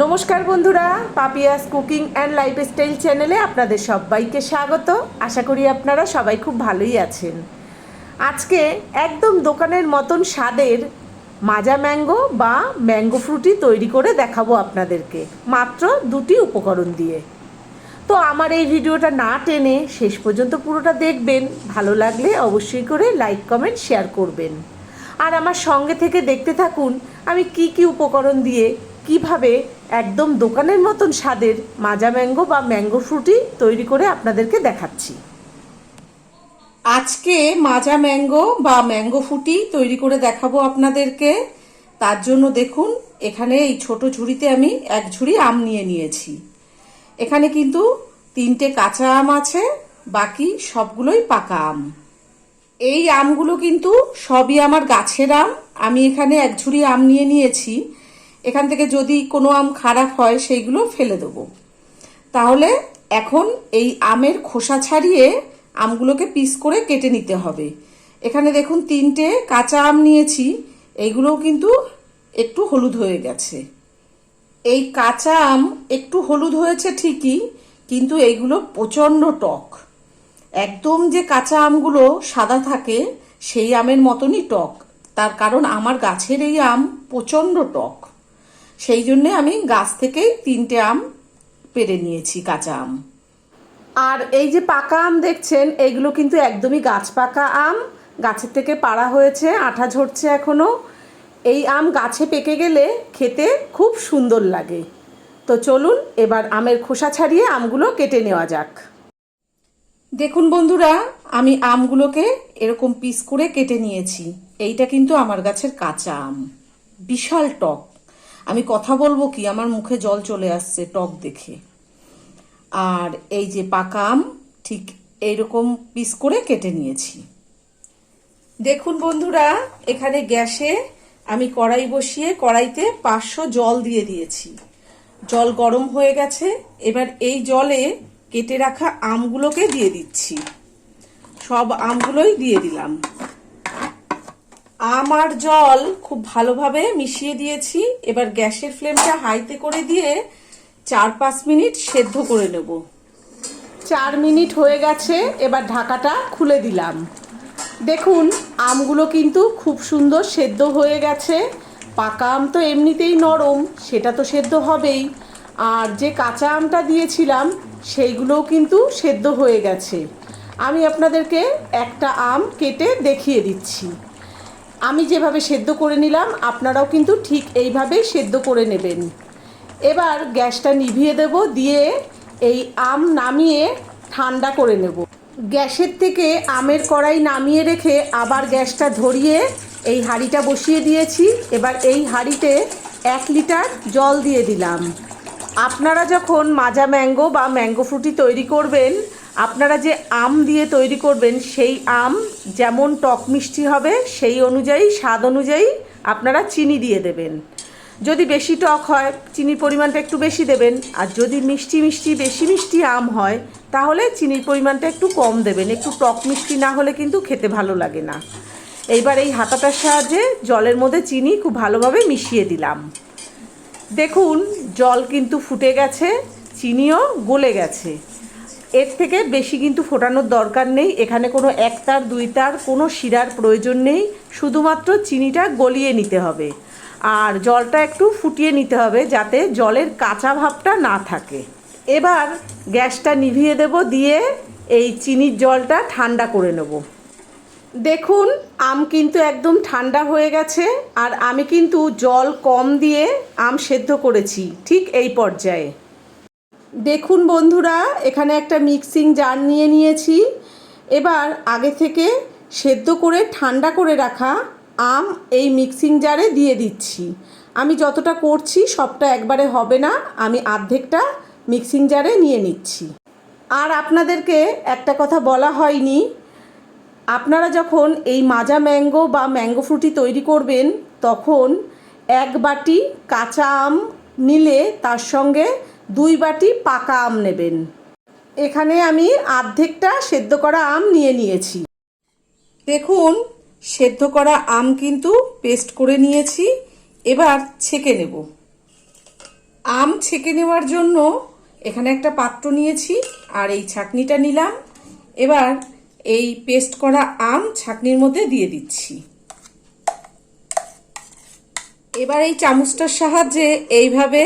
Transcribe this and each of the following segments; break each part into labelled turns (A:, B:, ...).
A: নমস্কার বন্ধুরা, Papiya's cooking and lifestyle চ্যানেলে আপনাদের সবাইকে স্বাগত। আশা করি আপনারা সবাই খুব ভালোই আছেন। আজকে একদম দোকানের মতন স্বাদের মাজা ম্যাঙ্গো বা ম্যাঙ্গো ফ্রুটি তৈরি করে দেখাবো আপনাদেরকে, মাত্র দুটি উপকরণ দিয়ে। তো আমার এই ভিডিওটা না টেনে শেষ পর্যন্ত পুরোটা দেখবেন, ভালো লাগলে অবশ্যই করে লাইক, কমেন্ট, শেয়ার করবেন। আর আমার সঙ্গে থেকে দেখতে থাকুন, আমি কি কি উপকরণ দিয়ে কীভাবে একদম দোকানের মতন স্বাদের মাজা ম্যাঙ্গো বা ম্যাঙ্গো ফ্রুটি তৈরি করে আপনাদেরকে দেখাচ্ছি। আজকে মাজা ম্যাঙ্গো বা ম্যাঙ্গো ফুটি তৈরি করে দেখাবো আপনাদেরকে। তার জন্য দেখুন, এখানে এই ছোট ঝুড়িতে আমি এক ঝুড়ি আম নিয়ে নিয়েছি। এখানে কিন্তু তিনটে কাঁচা আম আছে, বাকি সবগুলোই পাকা আম। এই আমগুলো কিন্তু সবই আমার গাছের আম। আমি এখানে এক ঝুড়ি আম নিয়ে নিয়েছি। এখান থেকে যদি কোনো আম খারাপ হয়, সেইগুলো ফেলে দেবো। তাহলে এখন এই আমের খোসা ছাড়িয়ে আমগুলোকে পিস করে কেটে নিতে হবে। এখানে দেখুন, তিনটে কাঁচা আম নিয়েছি। এইগুলোও কিন্তু একটু হলুদ হয়ে গেছে। এই কাঁচা আম একটু হলুদ হয়েছে ঠিকই, কিন্তু এইগুলো প্রচণ্ড টক। একদম যে কাঁচা আমগুলো সাদা থাকে, সেই আমের মতনই টক। তার কারণ আমার গাছের এই আম প্রচণ্ড টক। সেই জন্যে আমি গাছ থেকেই তিনটে আম পেরে নিয়েছি, কাঁচা আম। আর এই যে পাকা আম দেখছেন এইগুলো কিন্তু একদমই গাছ পাকা আম। গাছের থেকে পাড়া হয়েছে, আঠা ঝরছে এখনও। এই আম গাছে পেকে গেলে খেতে খুব সুন্দর লাগে। তো চলুন, এবার আমের খোসা ছাড়িয়ে আমগুলো কেটে নেওয়া যাক। দেখুন বন্ধুরা, আমি আমগুলোকে এরকম পিস করে কেটে নিয়েছি। এইটা কিন্তু আমার গাছের কাঁচা আম। বিশাল টক। আমি কথা বলব কি? আমার মুখে জল চলে আসছে টক দেখে। আর এই যে পাকা আম, ঠিক এইরকম পিস করে কেটে নিয়েছি। দেখুন বন্ধুরা, এখানে গ্যাসে আমি কড়াই বসিয়ে কড়াইতে পাঁচশো জল দিয়ে দিয়েছি। জল গরম হয়ে গেছে, এবার এই জলে কেটে রাখা আমগুলোকে দিয়ে দিচ্ছি। সব আমগুলোই দিয়ে দিলাম। আম আর জল খুব ভালোভাবে মিশিয়ে দিয়েছি। এবার গ্যাসের ফ্লেমটা হাইতে করে দিয়ে চার পাঁচ মিনিট সেদ্ধ করে নেব। চার মিনিট হয়ে গেছে, এবার ঢাকাটা খুলে দিলাম। দেখুন, আমগুলো কিন্তু খুব সুন্দর সেদ্ধ হয়ে গেছে। পাকা আম তো এমনিতেই নরম, সেটা তো সেদ্ধ হবেই। আর যে কাঁচা আমটা দিয়েছিলাম, সেইগুলোও কিন্তু সেদ্ধ হয়ে গেছে। আমি আপনাদেরকে একটা আম কেটে দেখিয়ে দিচ্ছি। আমি যেভাবে সেদ্ধ করে নিলাম, আপনারাও কিন্তু ঠিক এইভাবেই সেদ্ধ করে নেবেন। এবার গ্যাসটা নিভিয়ে দেব, দিয়ে এই আম নামিয়ে ঠান্ডা করে নেব। গ্যাসের থেকে আমের কড়াই নামিয়ে রেখে আবার গ্যাসটা ধরিয়ে এই হাঁড়িটা বসিয়ে দিয়েছি। এবার এই হাঁড়িতে এক লিটার জল দিয়ে দিলাম। আপনারা যখন মাজা ম্যাঙ্গো বা ম্যাঙ্গো ফ্রুটি তৈরি করবেন আপনারা যে আম দিয়ে তৈরি করবেন, সেই আম যেমন টক মিষ্টি হবে, সেই অনুযায়ী স্বাদ অনুযায়ী আপনারা চিনি দিয়ে দেবেন। যদি বেশি টক হয়, চিনির পরিমাণটা একটু বেশি দেবেন। আর যদি মিষ্টি মিষ্টি, বেশি মিষ্টি আম হয়, তাহলে চিনির পরিমাণটা একটু কম দেবেন। একটু টক মিষ্টি না হলে কিন্তু খেতে ভালো লাগে না। এইবার এই হাতাটার সাহায্যে জলের মধ্যে চিনি খুব ভালোভাবে মিশিয়ে দিলাম। দেখুন, জল কিন্তু ফুটে গেছে, চিনিও গলে গেছে। এর থেকে বেশি কিন্তু ফোটানোর দরকার নেই। এখানে কোনো এক তার দুই তার কোনো শিরার প্রয়োজন নেই। শুধুমাত্র চিনিটা গলিয়ে নিতে হবে। আর জলটা একটু ফুটিয়ে নিতে হবে যাতে জলের কাঁচা ভাবটা না থাকে। এবার গ্যাসটা নিভিয়ে দেব, দিয়ে এই চিনির জলটা ঠান্ডা করে নেব। দেখুন, আম কিন্তু একদম ঠান্ডা হয়ে গেছে, আর আমি কিন্তু জল কম দিয়ে আম সেদ্ধ করেছি, ঠিক এই পর্যায়ে। দেখুন বন্ধুরা, এখানে একটা মিক্সিং জার নিয়ে নিয়েছি। এবার আগে থেকে সেদ্ধ করে, ঠান্ডা করে রাখা আম এই মিক্সিং জারে দিয়ে দিচ্ছি। আমি যতটা করছি, সবটা একবারে হবে না, আমি আর্ধেকটা মিক্সিং জারে নিয়ে নিচ্ছি। আর আপনাদেরকে একটা কথা বলা হয়নি, আপনারা যখন এই মাজা ম্যাঙ্গো বা ম্যাঙ্গো ফ্রুটি তৈরি করবেন, তখন এক বাটি কাঁচা আম নিলে তার সঙ্গে দুই বাটি পাকা আম নেবেন। এখানে আমি আর্ধেকটা সেদ্ধ করা আম নিয়ে নিয়েছি। দেখুন, সেদ্ধ করা আম কিন্তু পেস্ট করে নিয়েছি, এবার ছেঁকে নেব। আম ছেঁকে নেওয়ার জন্য এখানে একটা পাত্র নিয়েছি, আর এই ছাকনিটা নিলাম। এবার এই পেস্ট করা আম ছাকনির মধ্যে দিয়ে দিচ্ছি। এবার এই চামচটার সাহায্যে এইভাবে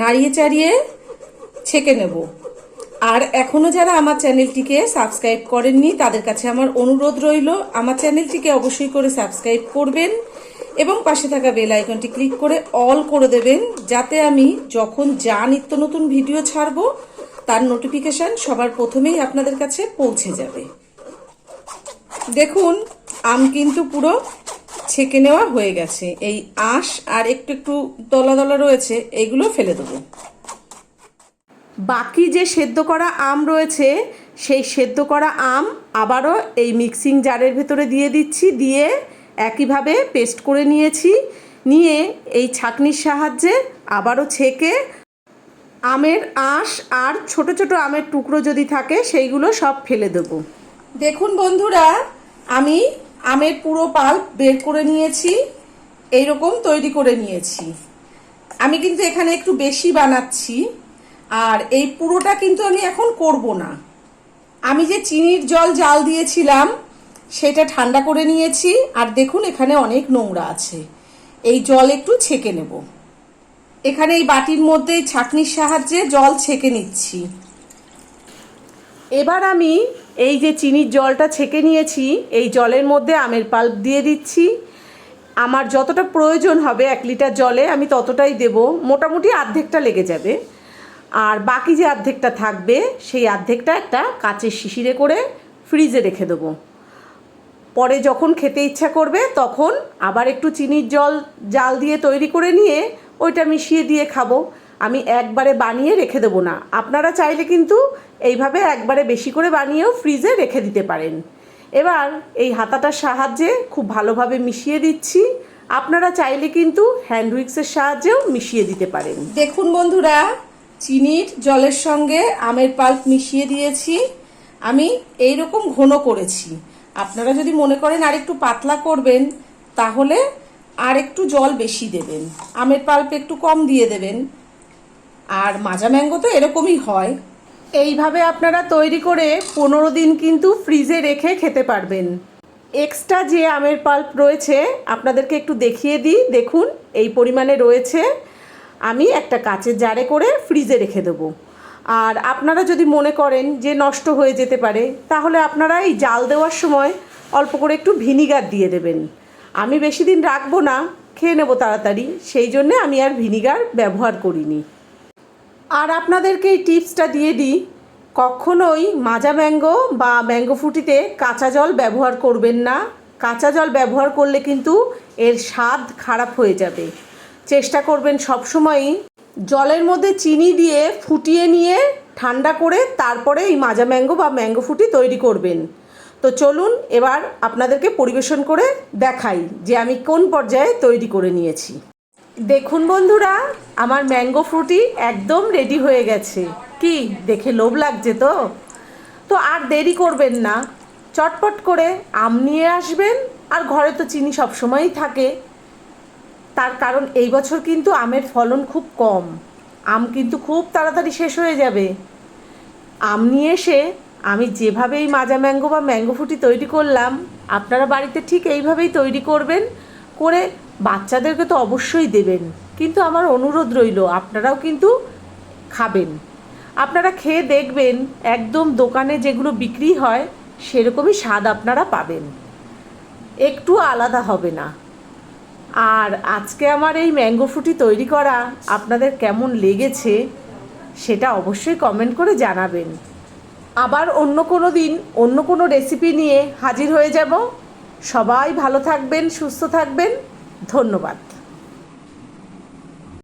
A: নাড়িয়ে চাড়িয়ে ছেঁকে নেব। আর এখনও যারা আমার চ্যানেলটিকে সাবস্ক্রাইব করেননি, তাদের কাছে আমার অনুরোধ রইল, আমার চ্যানেলটিকে অবশ্যই করে সাবস্ক্রাইব করবেন এবং পাশে থাকা বেল আইকনটি ক্লিক করে অল করে দেবেন, যাতে আমি যখন যা নিত্য নতুন ভিডিও ছাড়বো, তার নোটিফিকেশন সবার প্রথমেই আপনাদের কাছে পৌঁছে যাবে। দেখুন, আম কিন্তু পুরো ছেঁকে নেওয়া হয়ে গেছে। এই আঁশ আর একটু একটু দলা দলা রয়েছে এইগুলো ফেলে দেবো। বাকি যে সেদ্ধ করা আম রয়েছে, সেই সেদ্ধ করা আম আবারও এই মিক্সিং জারের ভেতরে দিয়ে দিচ্ছি, দিয়ে একইভাবে পেস্ট করে নিয়েছি। নিয়ে এই ছাকনির সাহায্যে আবারও ছেঁকে আমের আঁশ আর ছোট ছোট আমের টুকরো যদি থাকে, সেইগুলো সব ফেলে দেবো। দেখুন বন্ধুরা, আমি আমের পুরো পাল্প বের করে নিয়েছি, এইরকম তৈরি করে নিয়েছি। আমি কিন্তু এখানে একটু বেশি বানাচ্ছি, আর এই পুরোটা কিন্তু আমি এখন করব না। আমি যে চিনির জল জাল দিয়েছিলাম, সেটা ঠান্ডা করে নিয়েছি, আর দেখুন এখানে অনেক নোংরা আছে। এই জল একটু ছেঁকে নেব। এখানে এই বাটির মধ্যে এই ছাঁকনির সাহায্যে জল ছেঁকে নিচ্ছি। এবার আমি এই যে চিনির জলটা ছেঁকে নিয়েছি, এই জলের মধ্যে আমের পাল্প দিয়ে দিচ্ছি। আমার যতটা প্রয়োজন হবে এক লিটার জলে, আমি ততটাই দেব। মোটামুটি অর্ধেকটা লেগে যাবে। আর বাকি যে অর্ধেকটা থাকবে, সেই অর্ধেকটা একটা কাঁচের শিশিরে করে ফ্রিজে রেখে দেবো। পরে যখন খেতে ইচ্ছা করবে, তখন আবার একটু চিনির জল, জাল দিয়ে তৈরি করে নিয়ে ওইটা মিশিয়ে দিয়ে খাব। আমি একবারে বানিয়ে রেখে দেবো না। আপনারা চাইলে কিন্তু এইভাবে একবারে বেশি করে বানিয়েও ফ্রিজে রেখে দিতে পারেন। এবার এই হাতাটার সাহায্যে খুব ভালোভাবে মিশিয়ে দিচ্ছি। আপনারা চাইলে কিন্তু হ্যান্ড উইক্সের সাহায্যেও মিশিয়ে দিতে পারেন। দেখুন বন্ধুরা, চিনির জলের সঙ্গে আমের পাল্প মিশিয়ে দিয়েছি। আমি এই রকম ঘন করেছি। আপনারা যদি মনে করেন আর একটু পাতলা করবেন, তাহলে আর একটু জল বেশি দেবেন। আমের পাল্প একটু কম দিয়ে দেবেন। আর মাজা ম্যাঙ্গো তো এরকমই হয়। এইভাবে আপনারা তৈরি করে পনেরো দিন কিন্তু ফ্রিজে রেখে খেতে পারবেন। এক্সট্রা যে আমের পাল্প রয়েছে, আপনাদেরকে একটু দেখিয়ে দিই। দেখুন, এই পরিমাণে রয়েছে। আমি একটা কাচের জারে করে ফ্রিজে রেখে দেবো। আর আপনারা যদি মনে করেন যে নষ্ট হয়ে যেতে পারে, তাহলে আপনারা এই জাল দেওয়ার সময় অল্প করে একটু ভিনিগার দিয়ে দেবেন। আমি বেশি দিন রাখব না, খেয়ে নেব তাড়াতাড়ি। সেই জন্যে আমি আর ভিনিগার ব্যবহার করিনি। আর আপনাদেরকে এই টিপসটা দিয়ে দিই, কখনোই মাজা ম্যাঙ্গো বা ম্যাঙ্গো ফুটিতে কাঁচা জল ব্যবহার করবেন না। কাঁচা জল ব্যবহার করলে কিন্তু এর স্বাদ খারাপ হয়ে যাবে। চেষ্টা করবেন সবসময়ই জলের মধ্যে চিনি দিয়ে ফুটিয়ে নিয়ে ঠান্ডা করে তারপরে এই মাজা ম্যাঙ্গো বা ম্যাঙ্গো ফুটি তৈরি করবেন। তো চলুন এবার আপনাদেরকে পরিবেশন করে দেখাই যে আমি কোন পর্যায়ে তৈরি করে নিয়েছি। দেখুন বন্ধুরা, আমার ম্যাঙ্গো ফ্রুটি একদম রেডি হয়ে গেছে। কি, দেখে লোভ লাগছে তো? তো আর দেরি করবেন না। চটপট করে আম নিয়ে আসবেন, আর ঘরে তো চিনি সবসময়ই থাকে। তার কারণ এই বছর কিন্তু আমের ফলন খুব কম। আম কিন্তু খুব তাড়াতাড়ি শেষ হয়ে যাবে। আম নিয়ে এসে আমি যেভাবে এই মাজা ম্যাঙ্গো বা ম্যাঙ্গো ফুটি তৈরি করলাম, আপনারা বাড়িতে ঠিক এইভাবেই তৈরি করবেন, করে বাচ্চাদেরকে তো অবশ্যই দেবেন। কিন্তু আমার অনুরোধ রইল, আপনারাও কিন্তু খাবেন। আপনারা খেয়ে দেখবেন, একদম দোকানে যেগুলো বিক্রি হয়, সেরকমই স্বাদ আপনারা পাবেন। একটু আলাদা হবে না। আর আজকে আমার এই ম্যাঙ্গো ফ্রুটি তৈরি করা আপনাদের কেমন লেগেছে, সেটা অবশ্যই কমেন্ট করে জানাবেন। আবার অন্য কোনো দিন, অন্য কোনো রেসিপি নিয়ে হাজির হয়ে যাব। সবাই ভালো থাকবেন, সুস্থ থাকবেন। ধন্যবাদ।